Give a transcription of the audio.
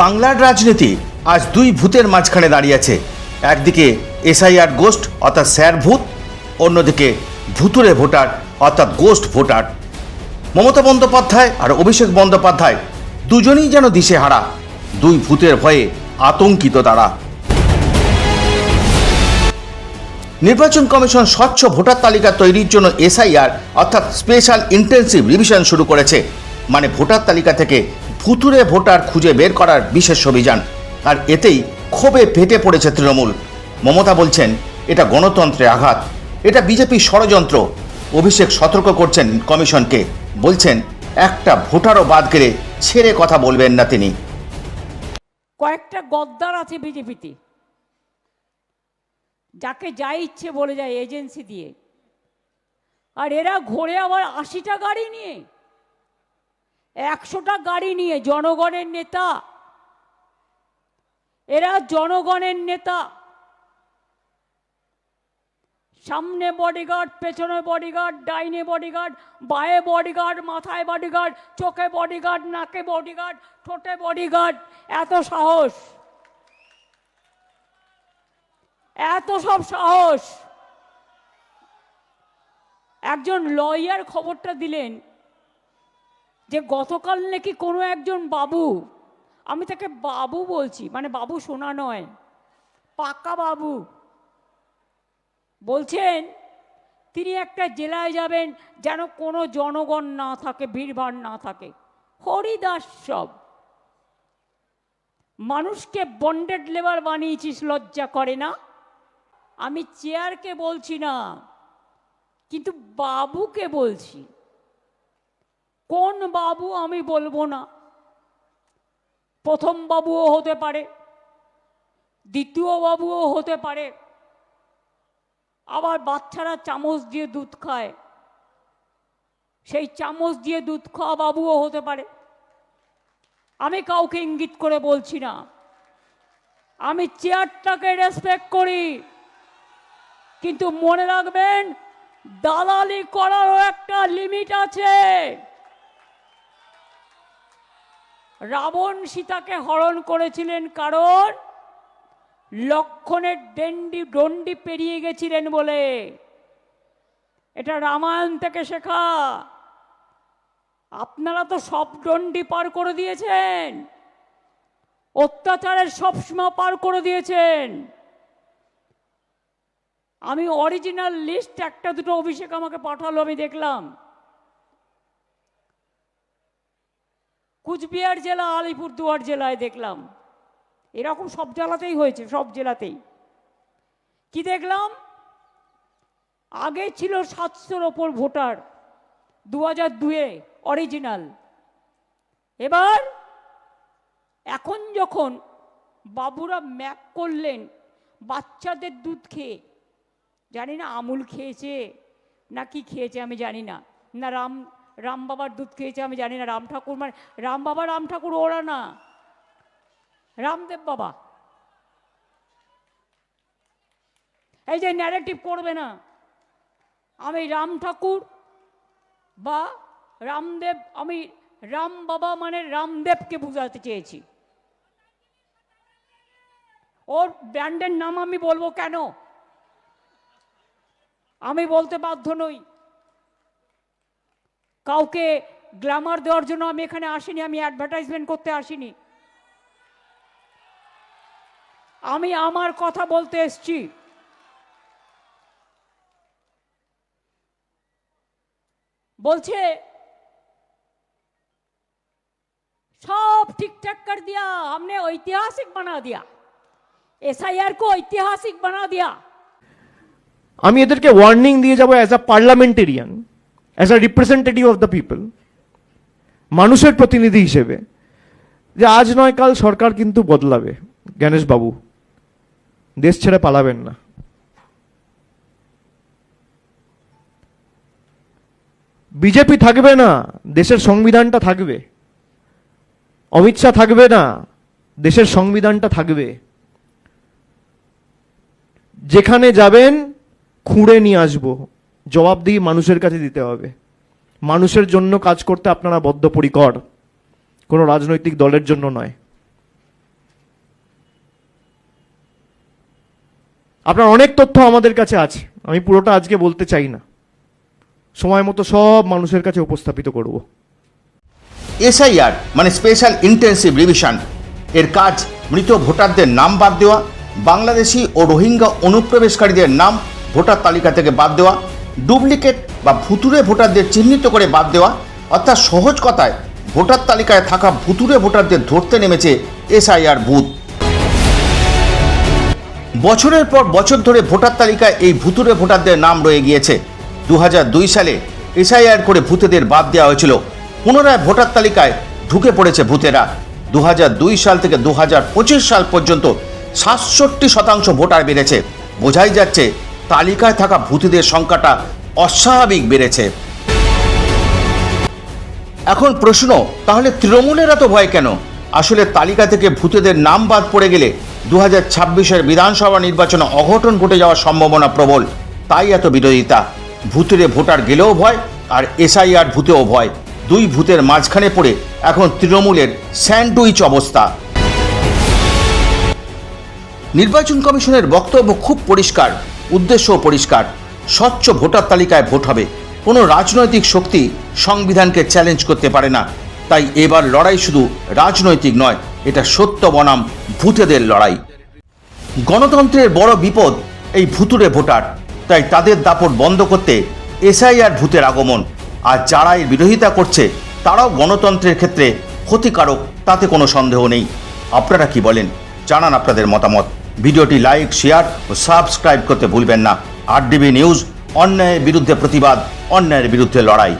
বাংলার রাজনীতি আজ দুই ভূতের মাঝখানে দাঁড়িয়ে আছে। একদিকে এসআইআর গোস্ট অর্থাৎ স্যার ভূত, অন্যদিকে ভুতুরে ভোটার, অর্থাৎ গোস্ট ভোটার। মমতা বন্দ্যোপাধ্যায় আর অভিষেক বন্দ্যোপাধ্যায় দুজনেই যেন দিশেহারা, দুই ভূতের ভয়ে আতঙ্কিত তারা। নির্বাচন কমিশন স্বচ্ছ ভোটার তালিকা তৈরির জন্য এসআইআর, অর্থাৎ স্পেশাল ইন্টেন্সিভ রিভিশন শুরু করেছে। মানে ভোটার তালিকা থেকে ভুতুরে ভোটার খুঁজে বের করার বিশেষ অভিযান। আর এতেই ক্ষোভে ফেটে পড়েছে তৃণমূল। মমতা বলছেন, এটা গণতন্ত্রে আঘাত। এটা বিজেপির ষড়যন্ত্র। অভিষেক সতর্ক করছেন কমিশনকে। বলছেন, একটা ভোটারও বাদ গেলে ছেড়ে কথা বলবেন না তিনি। কয়েকটা গদ্দার আছে বিজেপিতে। যাকে যা ইচ্ছে বলে যায়, এজেন্সি দিয়ে। আর এরা ঘোরে আবার আশিটা গাড়ি নিয়ে। একশোটা গাড়ি নিয়ে জনগণের নেতা। এরা জনগণের নেতা। সামনে বডিগার্ড পেছনে বডিগার্ড ডাইনে বডিগার্ড বায়ে বডিগার্ড মাথায় বডিগার্ড চোখে বডিগার্ড নাকে বডিগার্ড ঠোঁটে বডিগার্ড এত সাহস। এত সব সাহস। একজন লয়ার খবরটা দিলেন। যে গতকাল নাকি কোনো একজন বাবু, আমি তাকে বাবু বলছি মানে বাবু শোনা নয়, পাকা বাবু, বলছেন, তিনি একটা জেলায় যাবেন যেন কোনো জনগণ না থাকে, ভিড়ভাড় না থাকে। হরিদাস সব। মানুষকে বন্ডেড লেবার বানিয়েছিস, লজ্জা করে না? আমি চেয়ারকে বলছি না, কিন্তু বাবুকে বলছি। কোন বাবু আমি বলব না? প্রথম বাবুও হতে পারে, দ্বিতীয় বাবুও হতে পারে। আবার বাচ্চারা চামচ দিয়ে দুধ খায়। সেই চামচ দিয়ে দুধ খাওয়া বাবুও হতে পারে। আমি কাউকে ইঙ্গিত করে বলছি না। আমি চেয়ারটাকে রেসপেক্ট করি। কিন্তু মনে রাখবেন, দালালি করারও একটা লিমিট আছে। রাবণ সীতাকে হরণ করেছিলেন কারণ লক্ষণের ডেন্ডি ডন্ডি পেরিয়ে গেছিলেন বলে। এটা রামায়ণ থেকে শেখা। আপনারা তো সব ডন্ডি পার করে দিয়েছেন। অত্যাচারের সব সীমা পার করে দিয়েছেন। আমি অরিজিনাল লিস্ট একটা দুটো অভিষেক আমাকে পাঠালো, আমি দেখলাম। কুচবিহার জেলা, আলিপুরদুয়ার জেলায় দেখলাম। এরকম সব জেলাতেই হয়েছে, সব জেলাতেই। কি দেখলাম? আগে ছিল সাতশোর ওপর ভোটার দু হাজার দুয়ে অরিজিনাল। এবার এখন যখন বাবুরা ম্যাপ করলেন, বাচ্চাদের দুধ খেয়ে, জানি না আমুল খেয়েছে, না কি খেয়েছে আমি জানি না না রাম রাম বাবার দুধ খেয়েছে, আমি জানি না, রাম ঠাকুর মানে রাম বাবা, রাম ঠাকুর, ওরা না। রামদেব বাবা। এই যে ন্যারেটিভ করবে না। আমি রাম ঠাকুর বা রামদেব, আমি রাম বাবা মানে রামদেবকে বোঝাতে চেয়েছি। ওর ব্র্যান্ডের নাম আমি বলব কেন? আমি বলতে বাধ্য নই। কাউকে গ্ল্যামার দেওয়ার জন্য আমি এখানে আসিনি আমি অ্যাডভার্টাইজমেন্ট করতে আসিনি আমি আমার কথা বলতে এসছি বলছে सब ठीक ठाक कर दिया हमने ऐतिहासिक बना दिया एसआईआर को ऐतिहासिक बना दिया আমি এদেরকে ওয়ার্নিং দিয়ে যাব as a parliamentarian as a representative of the people মানুষের প্রতিনিধি হিসেবে, যে আজ নয়, কাল সরকার কিন্তু বদলাবে। গণেশ বাবু, দেশ ছেড়ে পালাবেন না। বিজেপি থাকবে না, দেশের সংবিধানটা থাকবে। অমিত শাহ থাকবে না, দেশের সংবিধানটা থাকবে। যেখানে যাবেন, খুঁড়ে নিয়ে আসব। জবাবদিহি মানুষের কাছে দিতে হবে। মানুষের জন্য কাজ করতে আপনারা বদ্ধপরিকর। কোনো রাজনৈতিক দলের জন্য নয়। আপনার অনেক তথ্য আমাদের কাছে আছে। আমি পুরোটা আজকে বলতে চাই না। সময় মতো সব মানুষের কাছে উপস্থাপিত করব। এসআইআর মানে স্পেশাল ইন্টেন্সিভ রিভিশন, এর কাজ মৃত ভোটারদের নাম বাদ দেওয়া, বাংলাদেশি ও রোহিঙ্গা অনুপ্রবেশকারীদের নাম ভোটার তালিকা থেকে বাদ দেওয়া ডুপ্লিকেট বা ভুতুরে ভোটারদের চিহ্নিত করে বাদ দেওয়া, অর্থাৎ সহজ কথায় ভোটার তালিকায় থাকা ভুতুরে ভোটারদের ধরতে নেমেছে এসআইআর বুথ। বছরের পর বছর ধরে ভোটার তালিকায় এই ভুতুরে ভোটারদের নাম রয়ে গিয়েছে। দু হাজার দুই সালে এসআইআর করে ভূতেদের বাদ দেওয়া হয়েছিল। পুনরায় ভোটার তালিকায় ঢুকে পড়েছে ভূতেরা। দু হাজার দুই সাল থেকে দু হাজার পঁচিশ সাল পর্যন্ত সাতষট্টি শতাংশ ভোটার বেড়েছে। বোঝাই যাচ্ছে তালিকায় থাকা ভূতেদের সংখ্যাটা অস্বাভাবিক বেড়েছে। এখন প্রশ্ন, তাহলে তৃণমূলের এত ভয় কেন? আসলে তালিকা থেকে ভূতেদের নাম বাদ পড়ে গেলে দু হাজার বিধানসভা নির্বাচনে অঘটন ঘটে যাওয়ার সম্ভাবনা প্রবল। তাই এত বিরোধিতা। ভূতেরে ভোটার গেলেও ভয়, আর এসআইআর ভূতেও ভয়। দুই ভূতের মাঝখানে পড়ে এখন তৃণমূলের স্যান্ডউইচ অবস্থা। নির্বাচন কমিশনের বক্তব্য খুব পরিষ্কার। উদ্দেশ্যও পরিষ্কার। স্বচ্ছ ভোটার তালিকায় ভোট হবে। কোনো রাজনৈতিক শক্তি সংবিধানকে চ্যালেঞ্জ করতে পারে না। তাই এবার লড়াই শুধু রাজনৈতিক নয়, এটা সত্য বনাম ভূতেদের লড়াই। গণতন্ত্রের বড় বিপদ এই ভুতুরে ভোটার। তাই তাদের দাপট বন্ধ করতে এসআইআর ভূতের আগমন। আর যারা এর বিরোধিতা করছে, তারাও গণতন্ত্রের ক্ষেত্রে ক্ষতিকারক, তাতে কোনো সন্দেহ নেই। আপনারা কি বলেন? জানান আপনাদের মতামত। ভিডিওটি লাইক, শেয়ার ও সাবস্ক্রাইব করতে ভুলবেন না। আর নিউজ অন্যায়ের বিরুদ্ধে প্রতিবাদ, অন্যায়ের বিরুদ্ধে লড়াই।